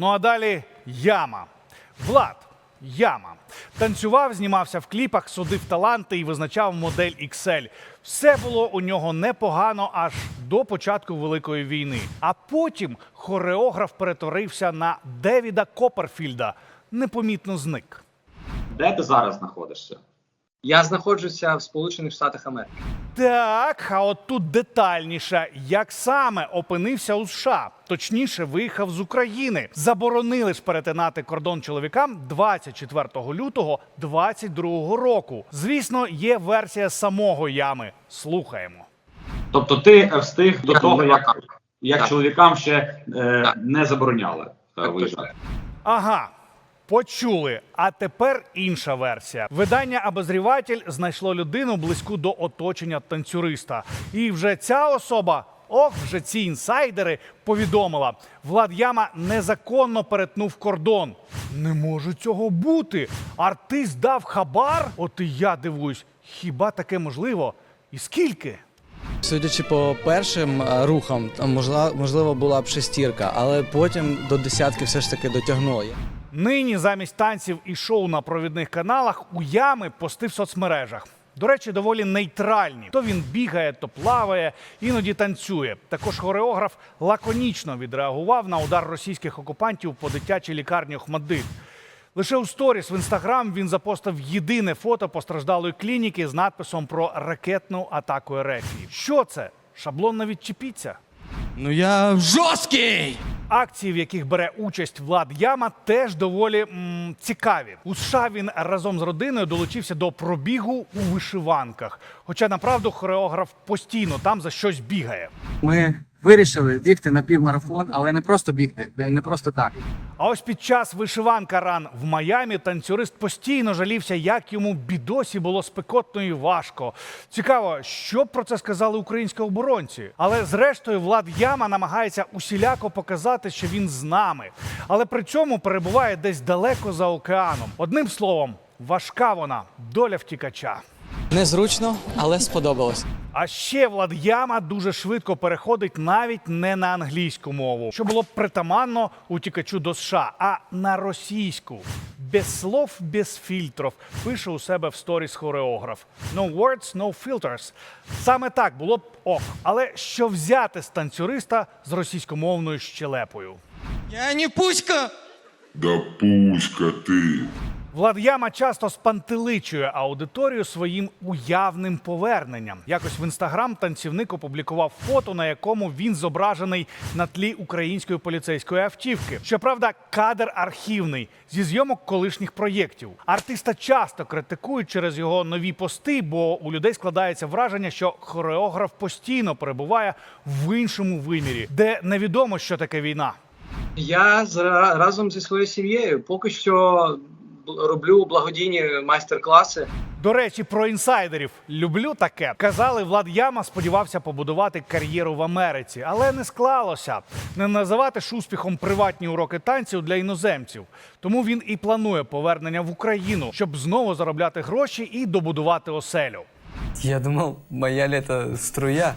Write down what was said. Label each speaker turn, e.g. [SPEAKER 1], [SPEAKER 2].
[SPEAKER 1] Ну а далі яма. Влад. Яма. Танцював, знімався в кліпах, судив таланти і визначав модель XL. Все було у нього непогано аж до початку Великої війни. А потім хореограф перетворився на Девіда Копперфільда. Непомітно зник.
[SPEAKER 2] Де ти зараз знаходишся?
[SPEAKER 3] Я знаходжуся в Сполучених Штатах Америки.
[SPEAKER 1] Так, а от тут детальніше, як саме опинився у США, точніше, виїхав з України. Заборонили ж перетинати кордон чоловікам 24 лютого 22 року. Звісно, є версія самого ями. Слухаємо.
[SPEAKER 2] Тобто ти встиг до того, як, як
[SPEAKER 3] Так.
[SPEAKER 2] чоловікам ще е, не забороняли е,
[SPEAKER 3] Так,
[SPEAKER 2] виїжджати.
[SPEAKER 1] Ага. Почули. А тепер інша версія. Видання Обозріватель знайшло людину близьку до оточення танцюриста. І вже ця особа, ох, вже ці інсайдери повідомила: Влад Яма незаконно перетнув кордон. Не може цього бути. Артист дав хабар. От і я дивуюсь, хіба таке можливо? І скільки?
[SPEAKER 4] Судячи по першим е, рухам, можливо була б шестірка, але потім до десятки все ж таки дотягнуло.
[SPEAKER 1] Нині замість танців і шоу на провідних каналах у ями пости в соцмережах. До речі, доволі нейтральні. То він бігає, то плаває, іноді танцює. Також хореограф лаконічно відреагував на удар російських окупантів по дитячій лікарні Охмадит. Лише у сторіс в інстаграм він запостив єдине фото постраждалої клініки з надписом про ракетну атаку РФ. Що це? Шаблонна відчепіться?
[SPEAKER 4] Ну я жорсткий!
[SPEAKER 1] Акції, в яких бере участь Влад Яма, теж доволі м, цікаві. У США він разом з родиною долучився до пробігу у вишиванках. Хоча направду хореограф постійно там за щось бігає.
[SPEAKER 5] Ми вирішили бігти на півмарафон, але не просто бігти, не просто так.
[SPEAKER 1] А ось під час вишиванка ран в Майамі танцюрист постійно жалівся, як йому бідосі було спекотно і важко. Цікаво, що про це сказали українські оборонці. Але зрештою Влад Яма намагається усіляко показати, що він з нами, але при цьому перебуває десь далеко за океаном. Одним словом, важка вона доля втікача.
[SPEAKER 4] Незручно, але сподобалось.
[SPEAKER 1] А ще Влад Яма дуже швидко переходить навіть не на англійську мову, що було б притаманно утікачу до США, а на російську. Без слов, без фільтрів, пише у себе в сторіс хореограф. No words, no filters. Саме так було б ок. Але що взяти з танцюриста з російськомовною щелепою?
[SPEAKER 4] Я не пуська!
[SPEAKER 6] Да пуська ты.
[SPEAKER 1] Влад Яма часто спантеличує аудиторію своїм уявним поверненням. Якось в інстаграм танцівник опублікував фото, на якому він зображений на тлі української поліцейської автівки. Щоправда, кадр архівний зі зйомок колишніх проєктів. Артиста часто критикують через його нові пости, бо у людей складається враження, що хореограф постійно перебуває в іншому вимірі, де невідомо, що таке війна.
[SPEAKER 3] Я з, разом зі своєю сім'єю поки що роблю благодійні майстер-класи.
[SPEAKER 1] До речі, про інсайдерів люблю таке. Казали, Влад Яма сподівався побудувати кар'єру в Америці, але не склалося. Не називати ж успіхом приватні уроки танців для іноземців. Тому він і планує повернення в Україну, щоб знову заробляти гроші і добудувати оселю.
[SPEAKER 7] Я думал, моя лето струя.